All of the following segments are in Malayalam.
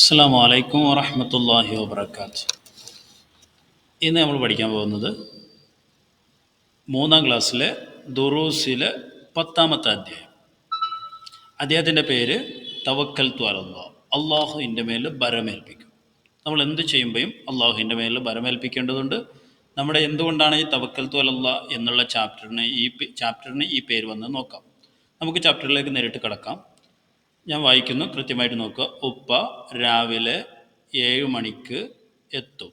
അസ്സാം വലൈക്കും വറഹമത്തല്ലാഹി വാബർക്കാത്ത് ഇന്ന് നമ്മൾ പഠിക്കാൻ പോകുന്നത് മൂന്നാം ക്ലാസ്സിലെ ദുറൂസിലെ പത്താമത്തെ അധ്യായം. അദ്ദേഹത്തിന്റെ പേര് തവക്കൽ ത്വാലല്ലാ അള്ളാഹുവിന്റെ മേൽ ഭരമേൽപ്പിക്കും. നമ്മൾ എന്ത് ചെയ്യുമ്പോഴും അള്ളാഹുവിന്റെ മേൽ ഭരമേൽപ്പിക്കേണ്ടതുണ്ട്. നമ്മുടെ എന്തുകൊണ്ടാണ് ഈ തവക്കൽ ത്വാലല്ല എന്നുള്ള ചാപ്റ്ററിന് ഈ ചാപ്റ്ററിന് ഈ പേര് വന്ന് നോക്കാം. നമുക്ക് ചാപ്റ്ററിലേക്ക് നേരിട്ട് കിടക്കാം. ഞാൻ വായിക്കുന്നു. കൃത്യമായിട്ട് നോക്കുക. ഉപ്പ രാവിലെ ഏഴ് മണിക്ക് എത്തും.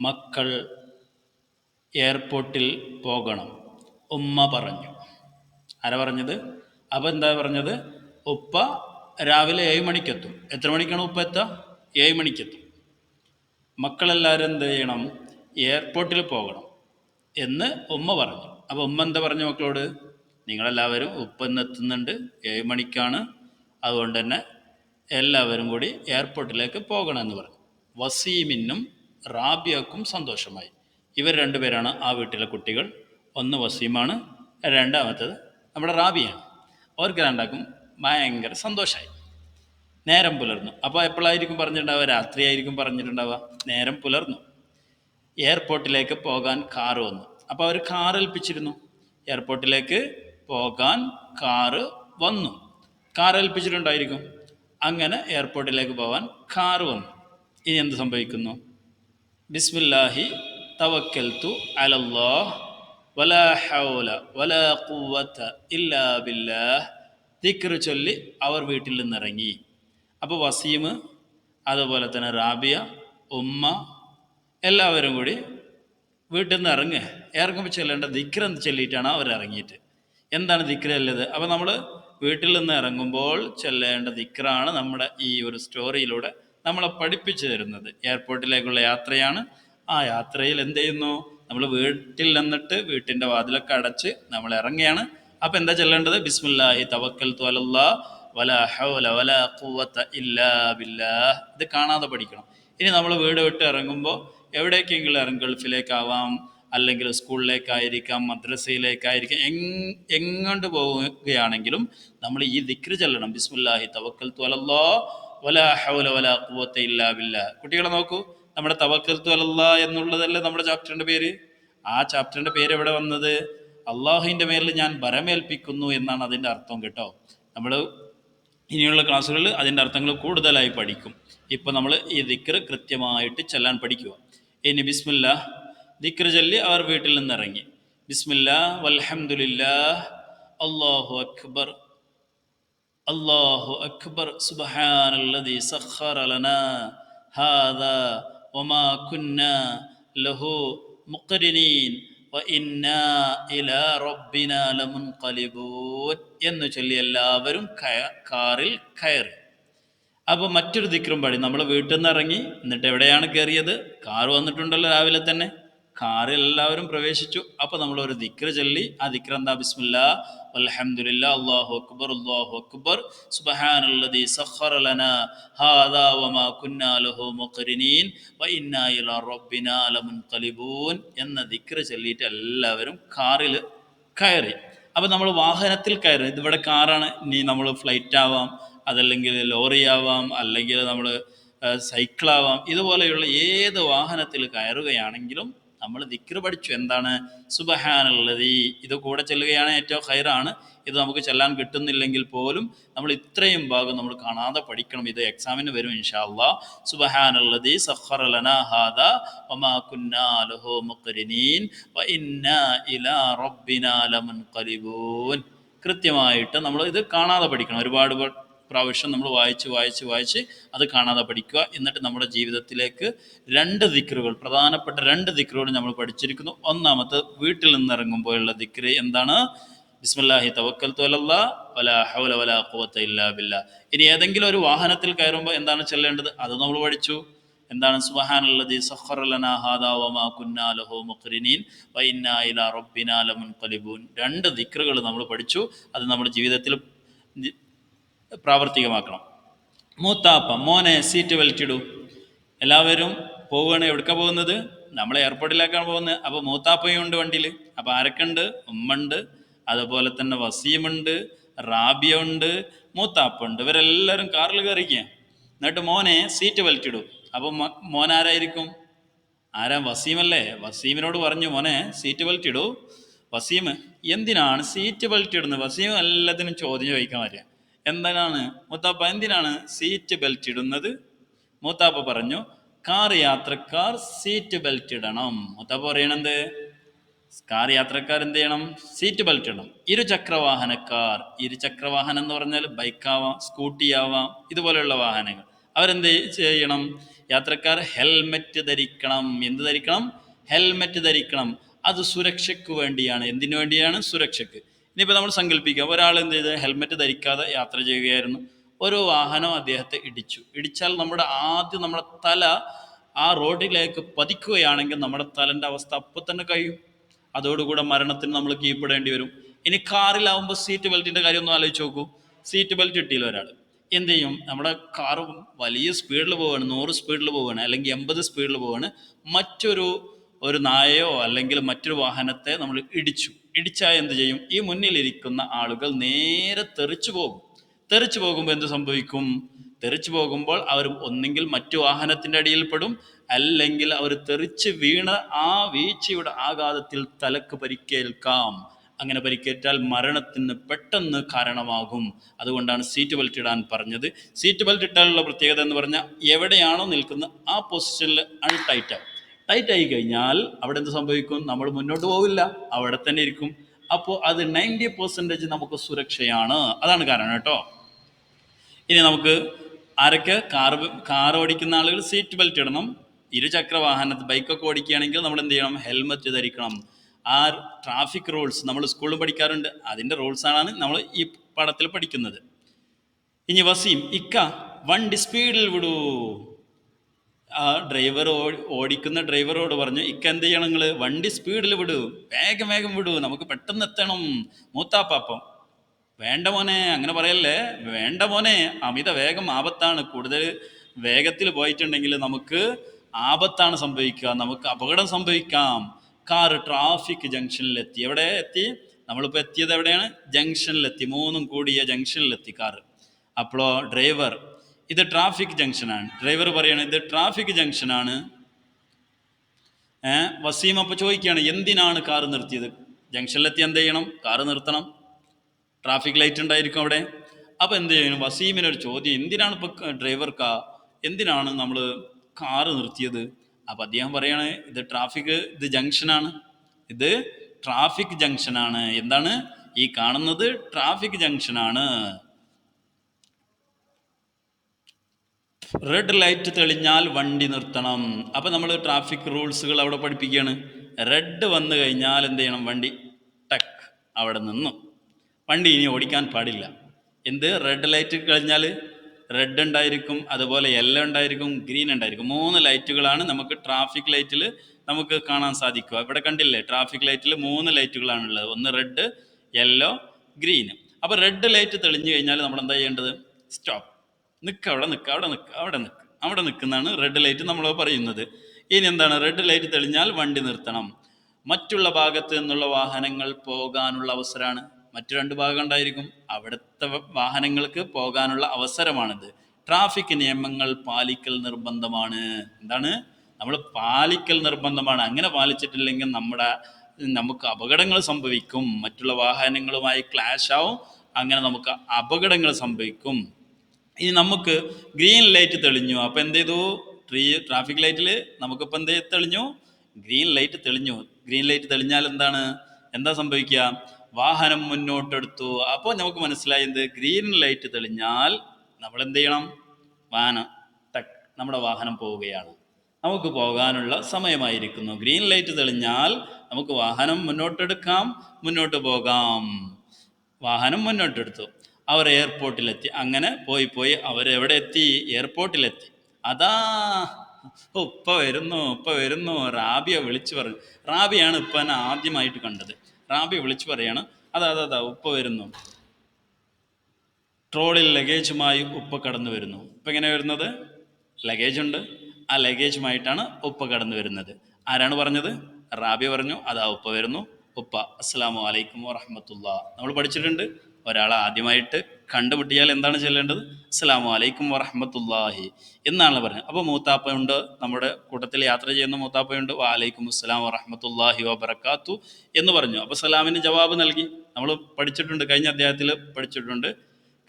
മക്കൾ എയർപോർട്ടിൽ പോകണം. ഉമ്മ പറഞ്ഞു. ആരാ പറഞ്ഞത്? അപ്പം എന്താ പറഞ്ഞത്? ഉപ്പ രാവിലെ ഏഴ് മണിക്കെത്തും എത്ര മണിക്കാണ് ഉപ്പ എത്തുക ഏഴ് മണിക്കെത്തും മക്കളെല്ലാവരും എന്ത് ചെയ്യണം? എയർപോർട്ടിൽ പോകണം എന്ന് ഉമ്മ പറഞ്ഞു. അപ്പോൾ ഉമ്മ എന്താ പറഞ്ഞു മക്കളോട്? നിങ്ങളെല്ലാവരും ഉപ്പ ഇന്ന് എത്തുന്നുണ്ട്. ഏഴ് മണിക്കാണ് അതുകൊണ്ട് തന്നെ എല്ലാവരും കൂടി എയർപോർട്ടിലേക്ക് പോകണമെന്ന് പറഞ്ഞു. വസീമിനും റാബിയക്കും സന്തോഷമായി. ഇവർ രണ്ടുപേരാണ് ആ വീട്ടിലെ കുട്ടികൾ. ഒന്ന് വസീമാണ് രണ്ടാമത്തത് നമ്മുടെ റാബിയാണ്. അവർക്ക് രണ്ടാക്കും ഭയങ്കര സന്തോഷമായി. നേരം പുലർന്നു. അപ്പോൾ എപ്പോഴായിരിക്കും പറഞ്ഞിട്ടുണ്ടാവുക? രാത്രിയായിരിക്കും പറഞ്ഞിട്ടുണ്ടാവുക? നേരം പുലർന്നു. എയർപോർട്ടിലേക്ക് പോകാൻ കാറ് വന്നു. അപ്പോൾ അവർ കാർ ഏൽപ്പിച്ചിരുന്നു. എയർപോർട്ടിലേക്ക് പോകാൻ കാറ് വന്നു. കാർ ഏൽപ്പിച്ചിട്ടുണ്ടായിരിക്കും. അങ്ങനെ എയർപോർട്ടിലേക്ക് പോകാൻ കാർ വന്നു. ഇനി എന്ത് സംഭവിക്കുന്നു? ബിസ്മില്ലാഹി തവക്കൽത്തു അലല്ലാഹ് വലാ ഹൗല വലാ ഇല്ലാ ചൊല്ലി അവർ വീട്ടിൽ നിന്നിറങ്ങി. അപ്പോൾ വസീം അതുപോലെ തന്നെ റാബിയ ഉമ്മ എല്ലാവരും കൂടി വീട്ടിൽ നിന്ന് ഇറങ്ങുക. ഇറങ്ങുമ്പോൾ ചെല്ലേണ്ട ദിക്രം എന്ത് ചൊല്ലിയിട്ടാണ് അവർ ഇറങ്ങിയിട്ട് എന്താണ് ദിക്ര അല്ലത് അപ്പോൾ നമ്മൾ വീട്ടിൽ നിന്ന് ഇറങ്ങുമ്പോൾ ചെല്ലേണ്ട ദിക്റാണ് നമ്മുടെ ഈ ഒരു സ്റ്റോറിയിലൂടെ നമ്മളെ പഠിപ്പിച്ചു തരുന്നത്. എയർപോർട്ടിലേക്കുള്ള യാത്രയാണ്. ആ യാത്രയിൽ എന്ത് ചെയ്യുന്നു? നമ്മൾ വീട്ടിൽ നിന്നിട്ട് വീട്ടിന്റെ വാതിലൊക്കെ അടച്ച് നമ്മൾ ഇറങ്ങുകയാണ്. അപ്പം എന്താ ചെല്ലേണ്ടത്? ബിസ്മില്ലാഹി തവക്കൽ ഹൗല ഇല്ലാ ഇത് കാണാതെ പഠിക്കണം. ഇനി നമ്മൾ വീട് വിട്ട് ഇറങ്ങുമ്പോൾ എവിടേക്കെങ്കിലും ഇറങ്ങി ഗൾഫിലേക്കാവാം അല്ലെങ്കിൽ സ്കൂളിലേക്കായിരിക്കാം മദ്രസയിലേക്കായിരിക്കാം എങ് എങ്ങോട്ട് പോവുകയാണെങ്കിലും നമ്മൾ ഈ ദിക്ർ ചെല്ലണം. ബിസ്മുല്ലാഹി തവക്കൽ ത്വലല്ലാ വല ഹൗല ഇല്ലാ കുട്ടികളെ നോക്കൂ നമ്മുടെ തവക്കൽ തുലല്ല എന്നുള്ളതല്ലേ നമ്മുടെ ചാപ്റ്ററിന്റെ പേര്? ആ ചാപ്റ്ററിന്റെ പേര് എവിടെ വന്നത്? അള്ളാഹുവിന്റെ മേലിൽ ഞാൻ ഭരമേൽപ്പിക്കുന്നു എന്നാണ് അതിന്റെ അർത്ഥം കേട്ടോ. നമ്മൾ ഇനിയുള്ള ക്ലാസ്സുകളിൽ അതിന്റെ അർത്ഥങ്ങൾ കൂടുതലായി പഠിക്കും. ഇപ്പോൾ നമ്മൾ ഈ ദിക്ർ കൃത്യമായിട്ട് ചെല്ലാൻ പഠിക്കുക. ഇനി ബിസ്മില്ല ദിക്ർ ചൊല്ലി അവർ വീട്ടിൽ നിന്നിറങ്ങി. ബിസ്മില്ല വൽഹമുല്ലാ അള്ളാഹു അക്ബർ അള്ളാഹു അക്ബർ സുബഹാനല്ലദി സഖറ ലനാ ഹാദാ വമാ കുന്ന ലഹു മുഖരിനീൻ ഇലാ എന്ന് ചൊല്ലി എല്ലാവരും കാറിൽ കയറി. അപ്പോൾ മറ്റൊരു ദിക്രം പാടി. നമ്മൾ വീട്ടിൽ നിന്ന് ഇറങ്ങി എന്നിട്ട് എവിടെയാണ് കയറിയത്? കാർ വന്നിട്ടുണ്ടല്ലോ രാവിലെ തന്നെ. കാറിൽ എല്ലാവരും പ്രവേശിച്ചു. അപ്പോൾ നമ്മൾ ഒരു ദിക്ര ചൊല്ലി. ആ ദിക്ര എന്താ? ബിസ്മില്ല. അൽഹംദുലില്ല അല്ലാഹു അക്ബർ അല്ലാഹു അക്ബർ. സുബ്ഹാനല്ലദീ സഖറ ലനാ. ഹാദാ വമാ കുന്നാ ലഹു മുഖരിനീൻ. വഇന്നാ ഇലാ റബ്ബിനാ ലമുൻഖലിബൂൻ എന്ന ദിക്ർ ചൊല്ലിയിട്ട് എല്ലാവരും കാറിൽ കയറി. അപ്പോൾ നമ്മൾ വാഹനത്തിൽ കയറി. ഇതിവിടെ കാറാണ്. ഇനി നമ്മൾ ഫ്ലൈറ്റ് ആവാം. അതല്ലെങ്കിൽ ലോറി ആവാം. അല്ലെങ്കിൽ നമ്മൾ സൈക്കിളാവാം ഇതുപോലെയുള്ള ഏത് വാഹനത്തിൽ കയറുകയാണെങ്കിലും നമ്മൾ ദിക്ർ പഠിച്ചു. എന്താണ്? സുബഹാനുള്ളതി ഇത് കൂടെ ചെല്ലുകയാണ് ഏറ്റവും ഹൈറാണ് ഇത് നമുക്ക് ചെല്ലാൻ കിട്ടുന്നില്ലെങ്കിൽ പോലും നമ്മൾ ഇത്രയും ഭാഗം നമ്മൾ കാണാതെ പഠിക്കണം. ഇത് എക്സാമിന് വരും ഇൻഷാല്ലാ സുബഹാനുള്ളതി കൃത്യമായിട്ട് നമ്മൾ ഇത് കാണാതെ പഠിക്കണം. ഒരുപാട് പ്രാവശ്യം നമ്മൾ വായിച്ച് വായിച്ച് വായിച്ച് അത് കാണാതെ പഠിക്കുക. എന്നിട്ട് നമ്മുടെ ജീവിതത്തിലേക്ക് രണ്ട് ദിക്റുകൾ പ്രധാനപ്പെട്ട രണ്ട് ദിക്റുകൾ നമ്മൾ പഠിച്ചിരിക്കുന്നു. ഒന്നാമത്തെ വീട്ടിൽ നിന്ന് ഇറങ്ങുമ്പോഴുള്ള ദിക്റ് എന്താണ്? ബിസ്മില്ലാഹി തവക്കൽ തോലല്ല വല ഹൗല ഇല്ലാ ഇനി ഏതെങ്കിലും ഒരു വാഹനത്തിൽ കയറുമ്പോൾ എന്താണ് ചെല്ലേണ്ടത്? അത് നമ്മൾ പഠിച്ചു. എന്താണ്? ലമുൻഖലിബൂൻ രണ്ട് ദിക്റുകൾ നമ്മൾ പഠിച്ചു. അത് നമ്മുടെ ജീവിതത്തിൽ പ്രാവർത്തികമാക്കണം. മൂത്താപ്പ മോനെ സീറ്റ് ബെൽറ്റ് ഇടൂ എല്ലാവരും പോവുകയാണ് എവിടേക്കാണ് പോകുന്നത്? നമ്മൾ എയർപോർട്ടിലേക്കാണ് പോകുന്നത്. അപ്പോൾ മൂത്താപ്പയും ഉണ്ട് വണ്ടിയിൽ. അപ്പോൾ ആരൊക്കെ ഉണ്ട് ഉമ്മ ഉണ്ട് അതുപോലെ തന്നെ വസീമുണ്ട് റാബിയ ഉണ്ട് മൂത്താപ്പുണ്ട്. ഇവരെല്ലാവരും കാറിൽ കയറിക്കുക എന്നിട്ട് മോനെ സീറ്റ് ബെൽറ്റ് ഇടും അപ്പോൾ മോൻ ആരായിരിക്കും? ആരാ? വസീമല്ലേ? വസീമിനോട് പറഞ്ഞു മോനെ സീറ്റ് ബെൽറ്റ് ഇടൂ വസീം എന്തിനാണ് സീറ്റ് ബെൽറ്റ് ഇടുന്നത് വസീം എല്ലാത്തിനും ചോദ്യം ചോദിക്കാൻ വരിക. എന്തിനാണ് മുത്താപ്പ എന്തിനാണ് സീറ്റ് ബെൽറ്റ് ഇടുന്നത്? മൂത്താപ്പ പറഞ്ഞു കാർ യാത്രക്കാർ സീറ്റ് ബെൽറ്റ് ഇടണം. മൂത്താപ്പ പറയണെന്ത് കാർ യാത്രക്കാർ എന്ത് ചെയ്യണം? സീറ്റ് ബെൽറ്റ് ഇടണം. ഇരുചക്രവാഹനക്കാർ ഇരുചക്രവാഹനം ഇരുചക്ര എന്ന് പറഞ്ഞാൽ ബൈക്കാവാം സ്കൂട്ടി ആവാം ഇതുപോലെയുള്ള വാഹനങ്ങൾ. അവരെന്ത് ചെയ്യണം? യാത്രക്കാർ ഹെൽമെറ്റ് ധരിക്കണം. എന്ത് ധരിക്കണം? ഹെൽമെറ്റ് ധരിക്കണം. അത് സുരക്ഷയ്ക്ക് വേണ്ടിയാണ്. എന്തിനു വേണ്ടിയാണ്? സുരക്ഷയ്ക്ക്. ഇനിയിപ്പോൾ നമ്മൾ സങ്കല്പിക്കുക ഒരാൾ എന്ത് ചെയ്ത്? ഹെൽമെറ്റ് ധരിക്കാതെ യാത്ര ചെയ്യുകയായിരുന്നു. ഒരു വാഹനം അദ്ദേഹത്തെ ഇടിച്ചു. ഇടിച്ചാൽ നമ്മുടെ ആദ്യം നമ്മുടെ തല ആ റോഡിലേക്ക് പതിക്കുകയാണെങ്കിൽ നമ്മുടെ തലന്റെ അവസ്ഥ അപ്പോൾ തന്നെ കഴിയും. അതോടുകൂടെ മരണത്തിന് നമ്മൾ കീഴ്പ്പെടേണ്ടി വരും. ഇനി കാറിലാവുമ്പോൾ സീറ്റ് ബെൽറ്റിന്റെ കാര്യം ഒന്ന് ആലോചിച്ച് നോക്കൂ. സീറ്റ് ബെൽറ്റ് ഇട്ടില്ല ഒരാൾ. എന്ത് ചെയ്യും? നമ്മുടെ കാറ് വലിയ സ്പീഡിൽ പോവുകയാണ് നൂറ് സ്പീഡിൽ പോവുകയാണ് അല്ലെങ്കിൽ എൺപത് സ്പീഡിൽ പോവുകയാണ് മറ്റൊരു ഒരു നായയോ അല്ലെങ്കിൽ മറ്റൊരു വാഹനത്തെ നമ്മൾ ഇടിച്ചു. ഇടിച്ചാൽ എന്ത് ചെയ്യും? ഈ മുന്നിലിരിക്കുന്ന ആളുകൾ നേരെ തെറിച്ചു പോകും. തെറിച്ചു പോകുമ്പോൾ എന്ത് സംഭവിക്കും? തെറിച്ചു പോകുമ്പോൾ അവർ ഒന്നെങ്കിൽ മറ്റു വാഹനത്തിന്റെ അടിയിൽപ്പെടും അല്ലെങ്കിൽ അവർ തെറിച്ച് വീണ ആ വീഴ്ചയുടെ ആഘാതത്തിൽ തലക്ക് പരിക്കേൽക്കാം. അങ്ങനെ പരിക്കേറ്റാൽ മരണത്തിന് പെട്ടെന്ന് കാരണമാകും. അതുകൊണ്ടാണ് സീറ്റ് ബെൽറ്റ് ഇടാൻ പറഞ്ഞത്. സീറ്റ് ബെൽറ്റ് ഇട്ടാലുള്ള പ്രത്യേകത എന്ന് പറഞ്ഞാൽ എവിടെയാണോ നിൽക്കുന്നത് ആ പൊസിഷനിൽ അൺടൈറ്റ് ആവും. ടൈറ്റ് ആയി കഴിഞ്ഞാൽ അവിടെ എന്ത് സംഭവിക്കും? നമ്മൾ മുന്നോട്ട് പോവില്ല. അവിടെ തന്നെ ഇരിക്കും. അപ്പോൾ അത് നയന്റി പെർസെന്റേജ് നമുക്ക് സുരക്ഷയാണ്. അതാണ് കാരണം കേട്ടോ. ഇനി നമുക്ക് ആരൊക്കെ? കാർ കാർ ഓടിക്കുന്ന ആളുകൾ സീറ്റ് ബെൽറ്റ് ഇടണം. ഇരുചക്ര വാഹനത്തിൽ ബൈക്കൊക്കെ ഓടിക്കുകയാണെങ്കിൽ നമ്മൾ എന്ത് ചെയ്യണം? ഹെൽമറ്റ് ധരിക്കണം. ആ ട്രാഫിക് റൂൾസ് നമ്മൾ സ്കൂളിൽ പഠിക്കാറുണ്ട്. അതിന്റെ റൂൾസാണ് നമ്മൾ ഈ പാഠത്തിൽ പഠിക്കുന്നത്. ഇനി വസീം ഇക്ക വണ്ടി സ്പീഡിൽ വിടൂ. ആ ഡ്രൈവർ ഓടിക്കുന്ന ഡ്രൈവറോട് പറഞ്ഞു ഇക്ക എന്ത് ചെയ്യണം നിങ്ങൾ വണ്ടി സ്പീഡിൽ വിടൂ. വേഗം വേഗം വിടൂ. നമുക്ക് പെട്ടെന്ന് എത്തണം. മൂത്താപ്പാപ്പം വേണ്ട മോനെ. അങ്ങനെ പറയല്ലേ? വേണ്ട മോനെ. അമിത വേഗം ആപത്താണ്. കൂടുതൽ വേഗത്തിൽ പോയിട്ടുണ്ടെങ്കിൽ നമുക്ക് ആപത്താണ് സംഭവിക്കുക. നമുക്ക് അപകടം സംഭവിക്കാം. കാർ ട്രാഫിക് ജംഗ്ഷനിലെത്തി എവിടെ എത്തി? നമ്മളിപ്പോൾ എത്തിയത് എവിടെയാണ്? ജംഗ്ഷനിലെത്തി മൂന്നും കൂടിയ ജംഗ്ഷനിലെത്തി കാറ്. അപ്പോൾ ഡ്രൈവർ ഇത് ട്രാഫിക് ജംഗ്ഷനാണ് ഡ്രൈവർ പറയാണ് ഇത് ട്രാഫിക് ജംഗ്ഷനാണ് വസീം അപ്പോൾ ചോദിക്കുകയാണ് എന്തിനാണ് കാറ് നിർത്തിയത്? ജംഗ്ഷനിലെത്തി എന്ത് ചെയ്യണം? കാറ് നിർത്തണം. ട്രാഫിക് ലൈറ്റ് ഉണ്ടായിരിക്കും അവിടെ. അപ്പോൾ എന്ത് ചെയ്യണം? വസീമിനൊരു ചോദ്യം എന്തിനാണ് ഇപ്പോൾ കാ എന്തിനാണ് നമ്മൾ കാറ് നിർത്തിയത്? അപ്പോൾ അദ്ദേഹം പറയാണ് ഇത് ട്രാഫിക് ഇത് ജംഗ്ഷനാണ് ഇത് ട്രാഫിക് ജംഗ്ഷനാണ് എന്താണ്? ഈ കാണുന്നത് ട്രാഫിക് ജംഗ്ഷനാണ് റെഡ് ലൈറ്റ് തെളിഞ്ഞാൽ വണ്ടി നിർത്തണം. അപ്പോൾ നമ്മൾ ട്രാഫിക് റൂൾസുകൾ അവിടെ പഠിപ്പിക്കുകയാണ്. റെഡ് വന്നു കഴിഞ്ഞാൽ എന്ത് ചെയ്യണം? വണ്ടി ടക്ക് അവിടെ നിന്നു. വണ്ടി ഇനി ഓടിക്കാൻ പാടില്ല. എന്ത്? റെഡ് ലൈറ്റ് കഴിഞ്ഞാൽ റെഡ് ഉണ്ടായിരിക്കും അതുപോലെ യെല്ലോ ഉണ്ടായിരിക്കും ഗ്രീൻ ഉണ്ടായിരിക്കും. മൂന്ന് ലൈറ്റുകളാണ് നമുക്ക് ട്രാഫിക് ലൈറ്റിൽ നമുക്ക് കാണാൻ സാധിക്കുക. ഇവിടെ കണ്ടില്ലേ? ട്രാഫിക് ലൈറ്റിൽ മൂന്ന് ലൈറ്റുകളാണുള്ളത് ഒന്ന് റെഡ് യെല്ലോ ഗ്രീൻ അപ്പോൾ റെഡ് ലൈറ്റ് തെളിഞ്ഞു കഴിഞ്ഞാൽ നമ്മൾ എന്താ ചെയ്യേണ്ടത്? സ്റ്റോപ്പ് നിൽക്കുക അവിടെ നിൽക്ക് അവിടെ നിൽക്ക് അവിടെ നിൽക്ക് അവിടെ നിൽക്കുന്നതാണ് റെഡ് ലൈറ്റ് നമ്മൾ പറയുന്നത്. ഇനി എന്താണ്? റെഡ് ലൈറ്റ് തെളിഞ്ഞാൽ വണ്ടി നിർത്തണം. മറ്റുള്ള ഭാഗത്ത് നിന്നുള്ള വാഹനങ്ങൾ പോകാനുള്ള അവസരമാണ് മറ്റു രണ്ട് ഭാഗം ഉണ്ടായിരിക്കും. അവിടുത്തെ വാഹനങ്ങൾക്ക് പോകാനുള്ള അവസരമാണിത്. ട്രാഫിക് നിയമങ്ങൾ പാലിക്കൽ നിർബന്ധമാണ്. എന്താണ്? നമ്മൾ പാലിക്കൽ നിർബന്ധമാണ്. അങ്ങനെ പാലിച്ചിട്ടില്ലെങ്കിൽ നമ്മുടെ നമുക്ക് അപകടങ്ങൾ സംഭവിക്കും. മറ്റുള്ള വാഹനങ്ങളുമായി ക്ലാഷ് ആവും. അങ്ങനെ നമുക്ക് അപകടങ്ങൾ സംഭവിക്കും. ഇനി നമുക്ക് ഗ്രീൻ ലൈറ്റ് തെളിഞ്ഞു. അപ്പോൾ എന്ത് ചെയ്തു ട്രീ ട്രാഫിക് ലൈറ്റിൽ നമുക്കിപ്പോൾ എന്ത് തെളിഞ്ഞു? ഗ്രീൻ ലൈറ്റ് തെളിഞ്ഞു. ഗ്രീൻ ലൈറ്റ് തെളിഞ്ഞാൽ എന്താണ്? എന്താ സംഭവിക്കുക? വാഹനം മുന്നോട്ടെടുത്തു. അപ്പോൾ നമുക്ക് മനസ്സിലായി എന്ത്? ഗ്രീൻ ലൈറ്റ് തെളിഞ്ഞാൽ നമ്മൾ എന്ത് ചെയ്യണം? വാഹനം ടക്ക് നമ്മുടെ വാഹനം പോവുകയാണ്. നമുക്ക് പോകാനുള്ള സമയമായിരിക്കുന്നു. ഗ്രീൻ ലൈറ്റ് തെളിഞ്ഞാൽ നമുക്ക് വാഹനം മുന്നോട്ടെടുക്കാം മുന്നോട്ട് പോകാം. വാഹനം മുന്നോട്ടെടുത്തു. അവർ എയർപോർട്ടിലെത്തി. അങ്ങനെ പോയി പോയി അവരെവിടെ എത്തി എയർപോർട്ടിലെത്തി. അതാ ഉപ്പ വരുന്നു ഉപ്പ വരുന്നു. റാബിയ വിളിച്ചു പറഞ്ഞു റാബിയാണ് ഉപ്പനെ ആദ്യമായിട്ട് കണ്ടത്. റാബിയ വിളിച്ചു പറയാണ് അതാ അതാ അതാ ഉപ്പ വരുന്നു. ട്രോളിൽ ലഗേജുമായി ഉപ്പ കടന്നു വരുന്നു. ഉപ്പ എങ്ങനെ വരുന്നത്? ലഗേജ് ഉണ്ട് ആ ലഗേജുമായിട്ടാണ് ഉപ്പ കടന്നു വരുന്നത്. ആരാണ് പറഞ്ഞത്? റാബി പറഞ്ഞു അതാ ഉപ്പ വരുന്നു. ഉപ്പ അസ്സാം വലൈക്കും വറഹമത്തുള്ള. നമ്മൾ പഠിച്ചിട്ടുണ്ട്. ഒരാൾ ആദ്യമായിട്ട് കണ്ടുമുട്ടിയാൽ എന്താണ് ചെല്ലേണ്ടത്? അസ്സലാമു അലൈക്കും വറഹമത്തല്ലാഹി എന്നാണ് പറഞ്ഞത് അപ്പോൾ മൂത്താപ്പയുണ്ട് നമ്മുടെ കൂട്ടത്തിൽ യാത്ര ചെയ്യുന്ന മൂത്താപ്പയുണ്ട്. വാലൈക്കും അസ്സലാം വറഹമത്തല്ലാഹി വബർക്കാത്തു എന്ന് പറഞ്ഞു. അപ്പോൾ സലാമിന് ജവാബ് നൽകി. നമ്മൾ പഠിച്ചിട്ടുണ്ട് കഴിഞ്ഞ അധ്യായത്തിൽ പഠിച്ചിട്ടുണ്ട്.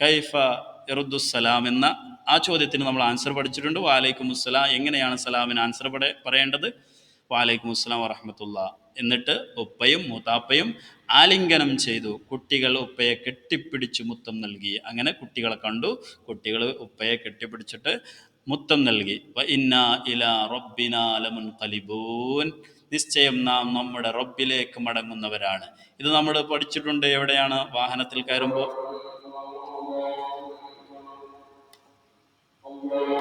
കൈഫ ഇറുദ്ദുസലാം എന്ന ആ ചോദ്യത്തിന് നമ്മൾ ആൻസർ പഠിച്ചിട്ടുണ്ട്. വാലൈക്കും അസ്സലാം എങ്ങനെയാണ് സലാമിന് ആൻസർ പറയേണ്ടത്? വാലൈക്കും അസ്സലാം വറഹമത്തുള്ള എന്നിട്ട് ഉപ്പയും മൂത്താപ്പയും ആലിംഗനം ചെയ്തു. കുട്ടികൾ ഉപ്പയെ കെട്ടിപ്പിടിച്ച് മുത്തം നൽകി. അങ്ങനെ കുട്ടികളെ കണ്ടു. കുട്ടികൾ ഉപ്പയെ കെട്ടിപ്പിടിച്ചിട്ട് മുത്തം നൽകി. ഇന്ന ഇല ഇലാ കലിബൂൻ നിശ്ചയം നാം നമ്മുടെ റബ്ബിലേക്ക് മടങ്ങുന്നവരാണ്. ഇത് നമ്മൾ പഠിച്ചിട്ടുണ്ട് എവിടെയാണ്? വാഹനത്തിൽ കയറുമ്പോൾ.